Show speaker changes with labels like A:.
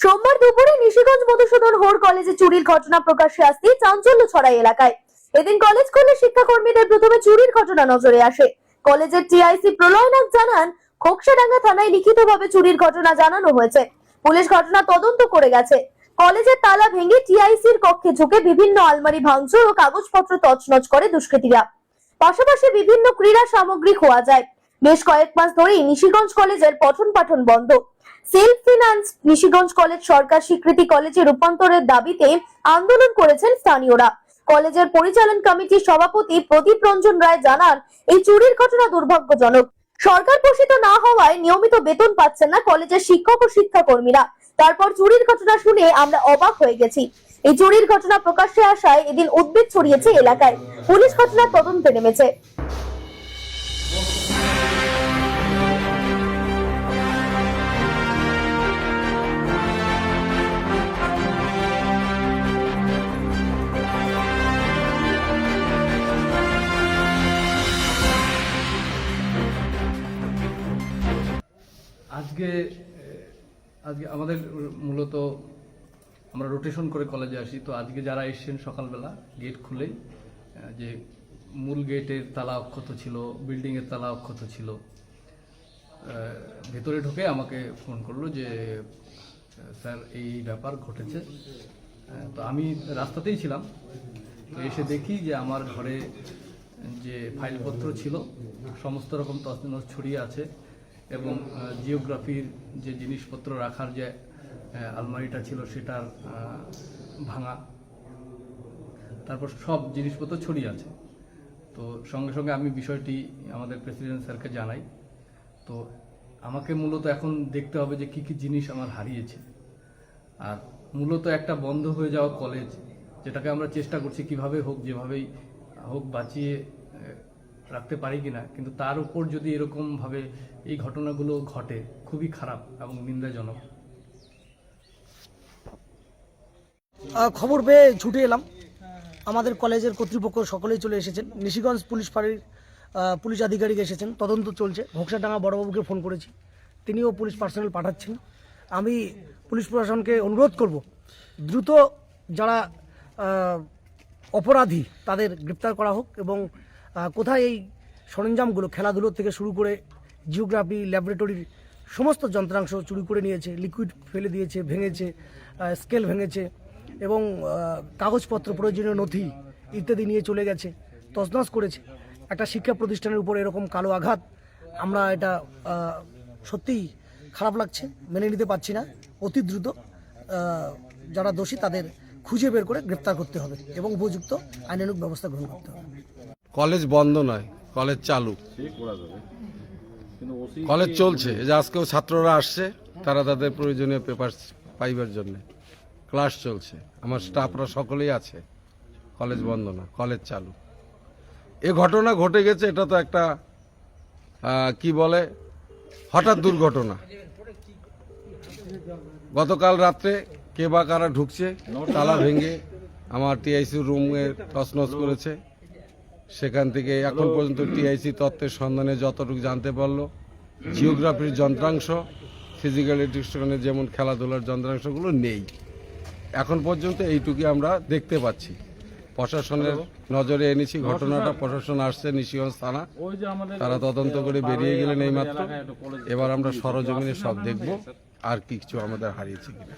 A: সোমবার দুপুরে নিশিগঞ্জ মধুসূদন হোর কলেজে চুরির ঘটনা প্রকাশ্যে আসতেই চাঞ্চল্য ছড়ায় এলাকায়। এদিন কলেজ খুলে শিক্ষাকর্মীদের প্রথমে চুরির ঘটনা নজরে আসে। কলেজের টিআইসি প্রলয়নাথ জানান, খোকসাডাঙ্গা থানায় লিখিতভাবে চুরির ঘটনা জানানো হয়েছে। পুলিশ ঘটনা তদন্ত করে গেছে। কলেজের তালা ভেঙে টিআইসির কক্ষে ঢুকে বিভিন্ন আলমারি ভাঙচুর ও কাগজপত্র তছনছ করে দুষ্কৃতীরা। পাশাপাশি বিভিন্ন ক্রীড়া সামগ্রী খোয়া যায়। বেশ কয়েক মাস ধরেই নিশিগঞ্জ কলেজের পঠন পাঠন বন্ধ। সেলফ ফিনান্স নিশিগঞ্জ কলেজ সরকার স্বীকৃতি কলেজে রূপান্তরের দাবিতে আন্দোলন করেছেন স্থানীয়রা। কলেজের পরিচালন কমিটির সভাপতি প্রদীপ রঞ্জন রায় জানান, এই চুরির ঘটনা দুর্ভাগ্যজনক। সরকার পোষিত না হওয়ায় নিয়মিত বেতন পাচ্ছেন না কলেজের শিক্ষক ও শিক্ষাকর্মীরা। তারপর চুরির ঘটনা শুনে আমরা অবাক হয়ে গেছি। এই চুরির ঘটনা প্রকাশ্যে আসায় এদিন উদ্বেগ ছড়িয়েছে এলাকায়। পুলিশ ঘটনার তদন্তে নেমেছে।
B: আজকে আজকে আমাদের মূলত আমরা রোটেশন করে কলেজে আসি। তো আজকে যারা এসছেন সকালবেলা গেট খুলেই যে মূল গেটের তালা অক্ষত ছিল বিল্ডিংয়ের তালা অক্ষত ছিল ভেতরে ঢুকে আমাকে ফোন করল যে স্যার, এই ব্যাপার ঘটেছে। তো আমি রাস্তাতেই ছিলাম। তো এসে দেখি যে আমার ঘরে যে ফাইলপত্র ছিল, সমস্ত রকম তছনছ ছড়িয়ে আছে। এবং জিওগ্রাফির যে জিনিসপত্র রাখার যে আলমারিটা ছিল সেটার ভাঙা। তারপর সব জিনিসপত্র ছড়িয়ে আছে। তো সঙ্গে সঙ্গে আমি বিষয়টি আমাদের প্রেসিডেন্ট স্যারকে জানাই। তো আমাকে মূলত এখন দেখতে হবে যে কি কি জিনিস আমার হারিয়েছে। আর মূলত একটা বন্ধ হয়ে যাওয়া কলেজ, যেটাকে আমরা চেষ্টা করছি কীভাবে হোক, যেভাবেই হোক বাঁচিয়ে রাখতে পারি কিনা, কিন্তু তার উপর যদি এরকম ভাবে এই ঘটনাগুলো ঘটে, খুবই খারাপ এবং নিন্দাজনক।
C: খবর পেয়ে ছুটে এলাম। আমাদের কলেজের কর্তৃপক্ষ সকলেই চলে এসেছেন। নিশিগঞ্জ পুলিশ ফাঁড়ির পুলিশ আধিকারিক এসেছেন। তদন্ত চলছে। ঘোকসাডাঙ্গা বড়বাবুকে ফোন করেছি। তিনিও পুলিশ পার্সোনাল পাঠাচ্ছেন। আমি পুলিশ প্রশাসনকে অনুরোধ করব, দ্রুত যারা অপরাধী, তাদের গ্রেপ্তার করা হোক এবং কোথায় এই সরঞ্জামগুলো খেলাধুলোর থেকে শুরু করে জিওগ্রাফি, ল্যাবরেটরির সমস্ত যন্ত্রাংশ চুরি করে নিয়েছে, লিকুইড ফেলে দিয়েছে, ভেঙেছে স্কেল ভেঙেছে এবং কাগজপত্র, প্রয়োজনীয় নথি ইত্যাদি নিয়ে চলে গেছে, তছনছ করেছে। একটা শিক্ষা প্রতিষ্ঠানের উপর এরকম কালো আঘাত, আমরা এটা সত্যিই খারাপ লাগছে, মেনে নিতে পারছি না। অতি দ্রুত যারা দোষী তাদের খুঁজে বের করে গ্রেপ্তার করতে হবে এবং উপযুক্ত আইনানুগ ব্যবস্থা গ্রহণ করতে হবে।
D: কলেজ বন্ধ নয়, কলেজ চালু। কলেজ চলছে যে আজকেও ছাত্ররা আসছে, তারা তাদের প্রয়োজনীয় পেপার পাইবার জন্য। ক্লাস চলছে, আমার স্টাফরা সকলেই আছে। কলেজ বন্ধ না, কলেজ চালু। এ ঘটনা ঘটে গেছে, এটা তো একটা কি বলে, হঠাৎ দুর্ঘটনা। গতকাল রাত্রে কে বা কারা ঢুকছে, তালা ভেঙে আমার টিআইসি রুমে তছনছ করেছে। সেখান থেকে এখন পর্যন্ত টিআইসি তত্ত্বের সন্ধানে যতটুকু জানতে পারল জিওগ্রাফির যন্ত্রাংশ ফিজিক্যাল এডুকেশনের যেমন খেলাধুলার যন্ত্রাংশগুলো নেই। এখন পর্যন্ত এইটুকুই আমরা দেখতে পাচ্ছি। প্রশাসনের নজরে এনেছি ঘটনাটা প্রশাসন আসছে নিশিগঞ্জ থানা। তারা তদন্ত করে বেরিয়ে গেলেন এইমাত্র। এবার আমরা সরজমিনে সব দেখব আর কিছু আমাদের হারিয়েছে কিনা।